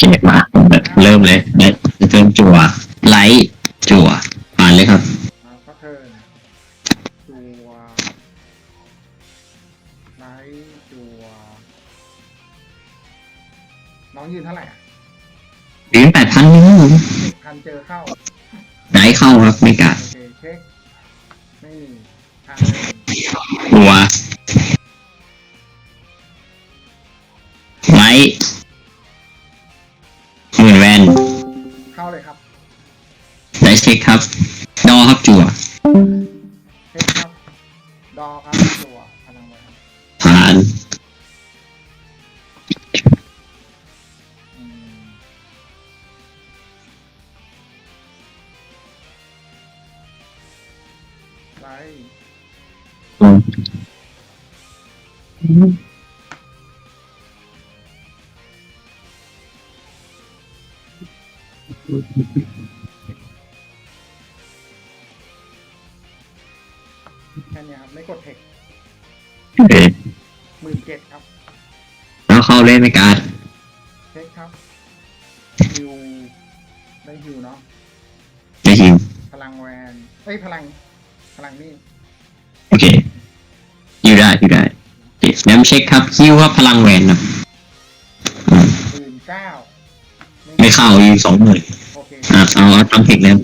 เคมาเริ่มเลยเริ่มจั่วไลท์จั่วอ่านเลยครับมาก็เทิร์นจัวไลท์จัวน้องยืนเท่าไหร่อะเหรียญแปดพันนี่ครับผมสิบพันเจอเข้าได้เข้าครับไม่กัดโอเคเช็คไม่มีทางจั่วไล ได้เช็คครับ ดอครับจั่วเช็คครับ ดอครับจัวพลังแหวนผ่าน อืมไล เข้าเลยไม่กัดเช็คครับฮิวได้ฮิวเนาะได้ฮิวพลังแวนเอ้ยพลังพลังนี่โอเคฮิวได้ฮิวได้โอเคย้ำเช็คครับฮิวว่าพลังแวนครับอืมหมื่นเก้าไม่เข้าฮิวสองหมื่นโอเคอะเอาเอาตามเทคแล้ว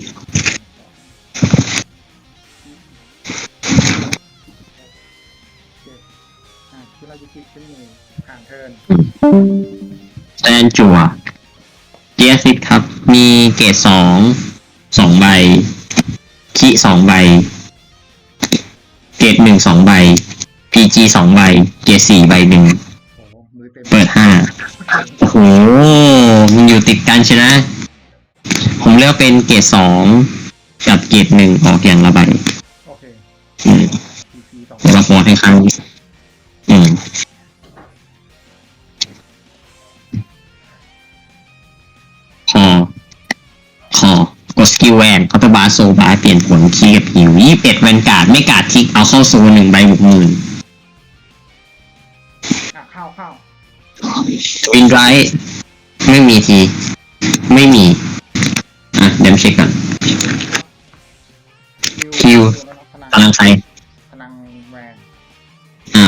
อะคิรายุกิขึ้นมือผ่านเทิร์นแตนจั่วเกียร์ซิดครับ มีเกรดสองสองใบคีสองใบ เกรดหนึ่งสองใบพีจีสองใบ เกรดสี่ใบหนึ่งโอ้โหมือเต็มเปิดห้าโอ้โหมันอยู่ติดกันใช่ไหมผมเลือกเป็นเกรดสองกับเกรดหนึ่งออกอย่างละใบโอเคอืม พีพีสองแล้วก็ฟอร์ให้ครั้ง อืม คอ คอกดสกิลแวนเคาน์เตอร์บาร์โซบาร์เปลี่ยนผลคีย์กับหิวยี่สิบเอ็ดแวนการ์ดไม่การ์ดทิกเอาเข้าโซนหนึ่งใบบวกหมื่นอะเข้าเข้าวินไรท์ไม่มีที ไม่มี อะ เดี๋ยวเช็คก่อน คิวพลังพลังใคร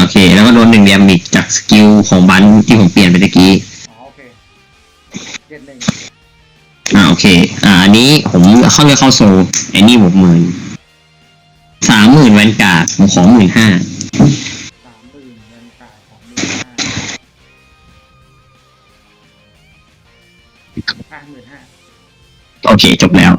เค แล้วก็โดนหนึ่งเดมิกจากสกิลของบันที่ผมเปลี่ยนไปตะกี้อ๋อโอเคเจ็ดหนึ่งอ่าโอเค อ่าอันนี้ผมเข้าเลยเข้าโซไอ้นี่บวกหมื่นสามหมื่นแวนการ์ดผมขอหมื่นห้าสามหมื่นเงินจ่ายของหมื่นห้าอะหมื่นห้าโอเค จบแล้วตัว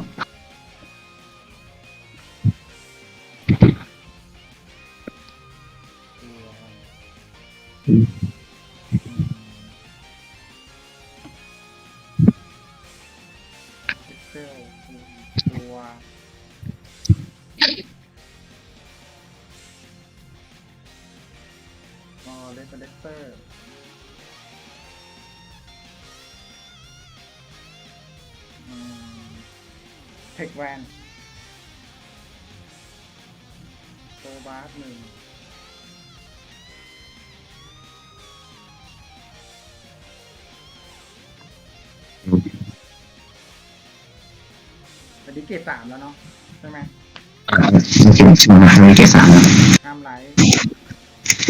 เลสเลสเตอร์อืมเทคแวนโตบาสหนึ่งอันนี้เกรดสามแล้วเนาะใช่ไหมอ่าโอเคมามีเกรดสามแล้วห้ามไลท์อืม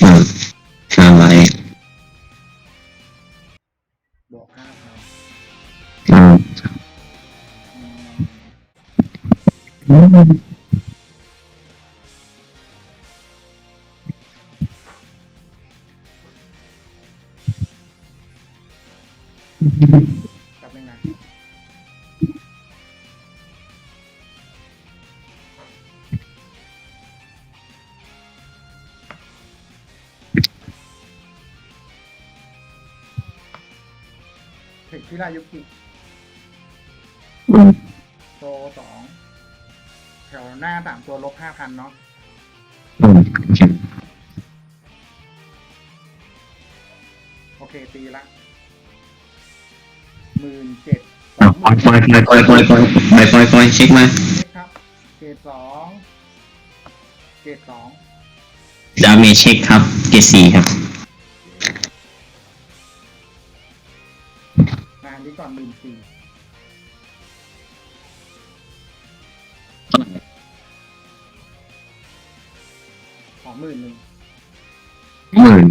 ห้า กลับหนึ่งนะถึงที่รายุกิ โตสองแถวหน้าสามตัวลบห้าพันเนาะอืมโอเคโอเคตีละหมื่นเจ็ดอะปล่อยปล่อยปล่อยปล่อยปล่อยปล่อยปล่อยปล่อยเช็คมาครับเกรดสองเกรดสองดาเมจเช็คครับ เกรดสี่ครับงานดีนี้ก่อนหมื่นสี่ ขอหมื่นหนึ่งหมื่น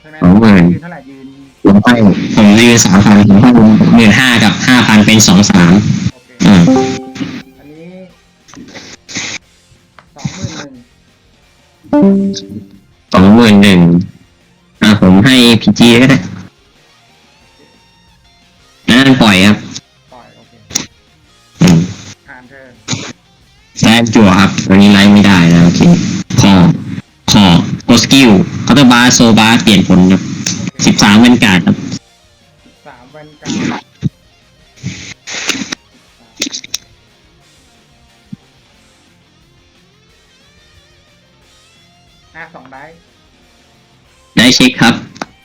ใช่ไหมสองหมื่น ยืนเท่าไหร่ยืน ผมให้ผมยืนสามพันผมให้หมื่นห้ากับห้าพันเป็นสองสามโอเค อืมอันนี้สองหมื่นหนึ่งสองหมื่นหนึ่งอะผมให้พีจีก็ได้นั่นปล่อยครับ แซมจั่วครับตัวนี้ไลฟ์ไม่ได้นะโอเคคอคอกดสกิลเคาน์เตอร์บาร์โซบาร์เปลี่ยนผลครับสิบสามเป็นการดครับสามแวนการ์ดอะสองได้ได้เช็คครับ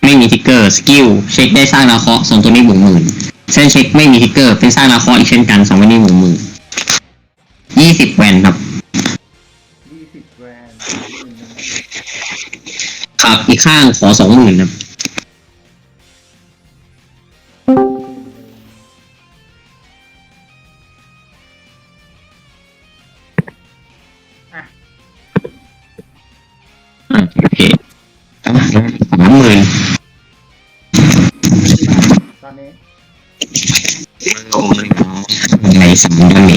ไม่มีทิกเกอร์สกิลเช็คได้สร้างนาเคราะห์สองตัวนี้บวกหมื่นเส้นเช็คไม่มีทิกเกอร์เป็นสร้างนาเคราะห์อีกเช่นกันสองตัวนี้บวกหมื่น ยี่สิบแวนครับ ยี่สิบแวนหมื่นหนึ่งครับอีกข้างขอสองหมื่นครับ อะอะโอเคสามหมื่นกี่บาทตอนนี้ใบสามดาเมจมือมือเหลือ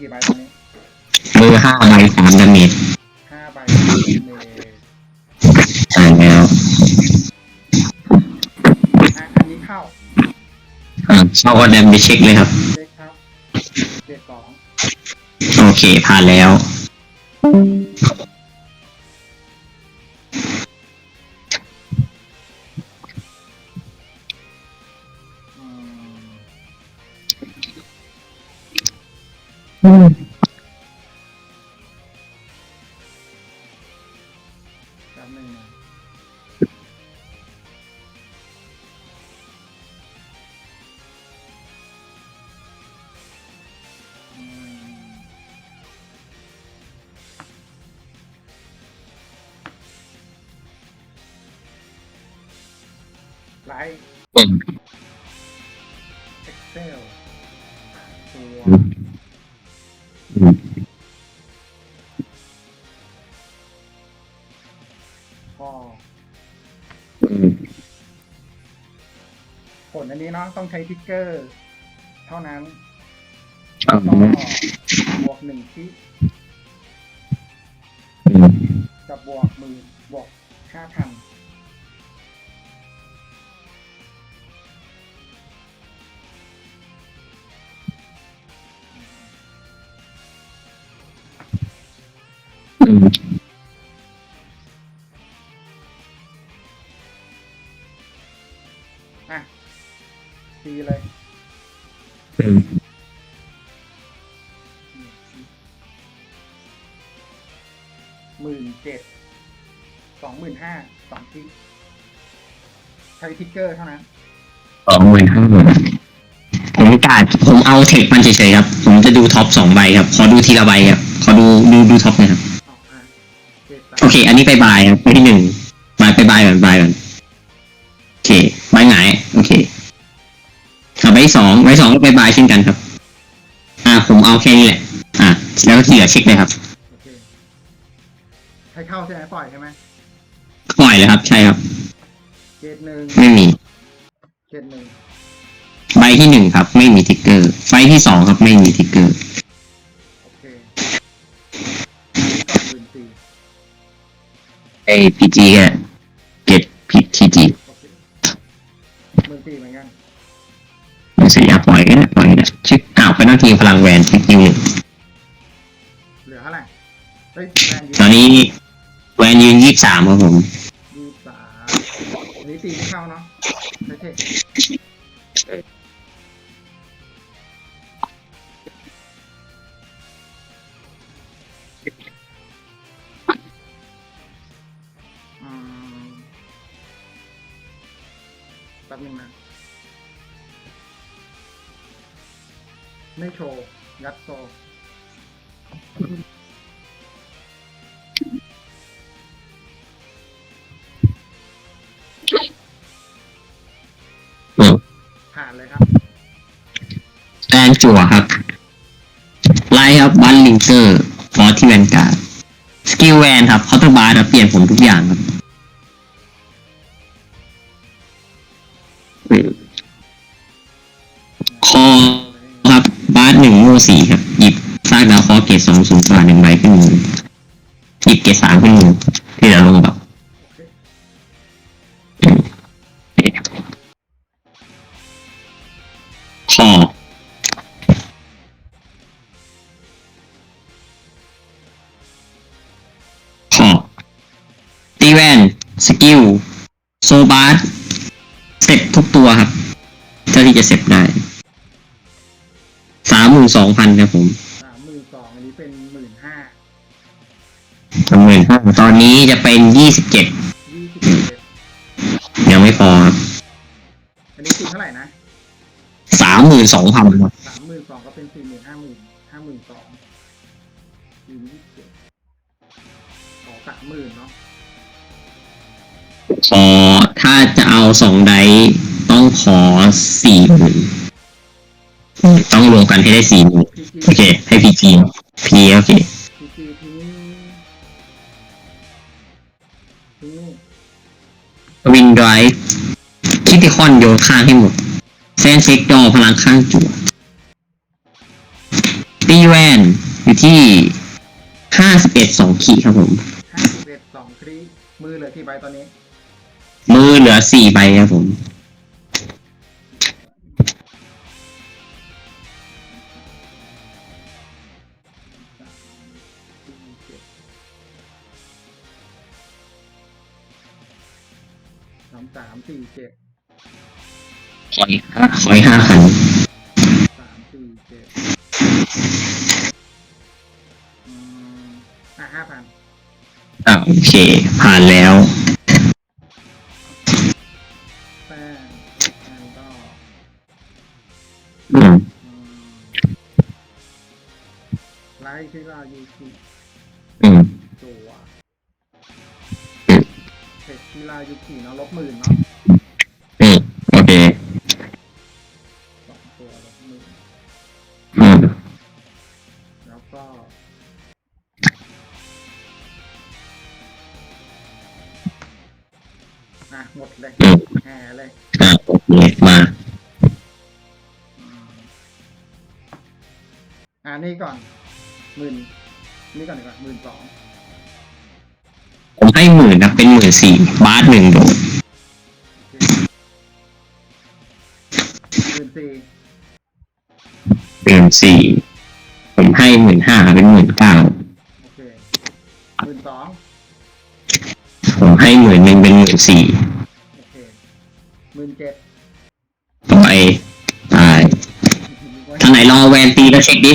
กี่ใบตอนนี้มือห้าใบสามดาเมจห้าใบเมย์อ่านแล้วอะอันนี้เข้าอ่าเข้าก็แดมไปเช็คเลยครับ เช็คครับเจ็ดสองโอเคผ่านแล้วอืม ừ. lại Excel. Của เนาะต้องใช้ทิกเกอร์ เท่านั้นอ่าก็บวกหนึ่งที่อืมกับบวกหมือบวกห้าพันอืม สองหมื่นห้าสองที่ใช้ทิกเกอร์เท่านั้น สองหมื่นห้าผมกาดผมเอาเทคมันเฉยๆครับ ผมจะดูท็อปสองใบครับ ขอดูทีละใบครับ ขอดูดูดูท็อปหนะครับอ๋ออะเจ็ดสามโอเค อันนี้ไปบายครับไปที่หนึ่งบายไปบายก่อนบายก่อนโอเคใบหงายโอเคเอาใบที่สองใบที่สองก็ไปบายเช่นกันครับ อ่า ผมเอาแค่นี้แหละ อ่าแล้วก็ที่เหลือเช็คเลยครับ โอเค ให้เข้าใช่ไหมปล่อยใช่ไหม ปล่อยเลยครับ ใช่ครับเจ็ดหนึ่งไม่มีเจ็ดหนึ่งใบที่หนึ่งครับ ไม่มีทิกเกอร์ ใบที่สองครับ ไม่มีทิกเกอร์ โอเคก่อนหมื่นสี่ไอพีจีก็เก็ตพีทีจีโอเคหมื่นสี่เหมือนกันมันเสียปล่อยก็ได้ปล่อยก็ได้ชิคอ้าวไปนั่งทีพลังแวนทิกยูเหลือเท่าไหร่เฮ้ยแรงยืตอนนี้แวนยืนยี่สามครับผมยี่สิบสาม อันนี้ตีไม่เข้าเนาะใช่เทคแป๊บนึงนะไม่โชว์ยัดโซ แอนจั่วครับ ไลท์ครับบัลลิงเกอร์ฟอร์ที่แวนการ์ดสกิลแวนครับคอร์เตอร์บาร์ครับเปลี่ยนผมทุกอย่างครับคอครับบาร์หนึ่งโมสี่ครับ หยิบซากดาวคอเกตสองศูนย์กว่าหนึ่งใบขึ้นมือหยิบเกตสามขึ้นมือที่จะลงแบบคอ สกิลโซบาร์เสร็จทุกตัวครับ เท่าที่จะเสร็จได้สามหมื่นสองพันครับผมสามหมื่นสองอันนี้เป็นหมื่นห้าสามหมื่นห้าตอนนี้จะเป็นยี่สิบเจ็ดยี่สิบเจ็ดยังไม่พอครับ อันนี้ตีเท่าไหร่นะสามหมื่นสองพันครับสามหมื่นสองก็เป็นสี่หมื่นห้าหมื่นห้าหมื่นสองสี่ยี่สิบเจ็ดขอสามหมื่นเนาะ ขอถ้าจะเอาสองไดต้องขอสี่หมื่นต้องรวมกันให้ได้สี่หมื่นโอเค ให้พีจีพีโอเคพีจีทิ้งทิ้งนี่วินไดร์คิติคอนโยนข้างให้หมดแซนเซ็กดอพลังข้างจั่ตีแวนอยู่ที่ห้าสิบเอ็ดสองขีดครับผมห้าสิบเอ็ดสองครีมือเหลือกี่ใบตอนนี้ มือเหลือสี่ใบครับผม สามสามสี่เจ็ดขออีกห้าขออีกห้าพันสามสี่เจ็ดอืมอะห้าพัน อ่าโอเค ผ่านแล้ว แป้งแล้วก็อืมอืมไลท์ที่เรายูกิอืมจัวอืม เทคที่เรายูกิเนาะลบหมื่นเนาะ อะหมดเลยอืมแห่เลยอ่าโอเคมาอืมอ่านี่ก่อนหมื่นนี่ก่อนดีกว่าหมื่นสองผมให้หมื่นนะเป็นหมื่นสี่บาทหนึ่งโดดหมื่นสี่หมื่นสี่ผมให้หมื่นห้าเป็นหมื่นเก้าโอเคหมื่นสอง ผมให้หมื่นหนึ่งเป็นหมื่นสี่โอเคหมื่นเจ็ดต่อไอตายทางไหนรอแวนตีแล้วเช็คดิ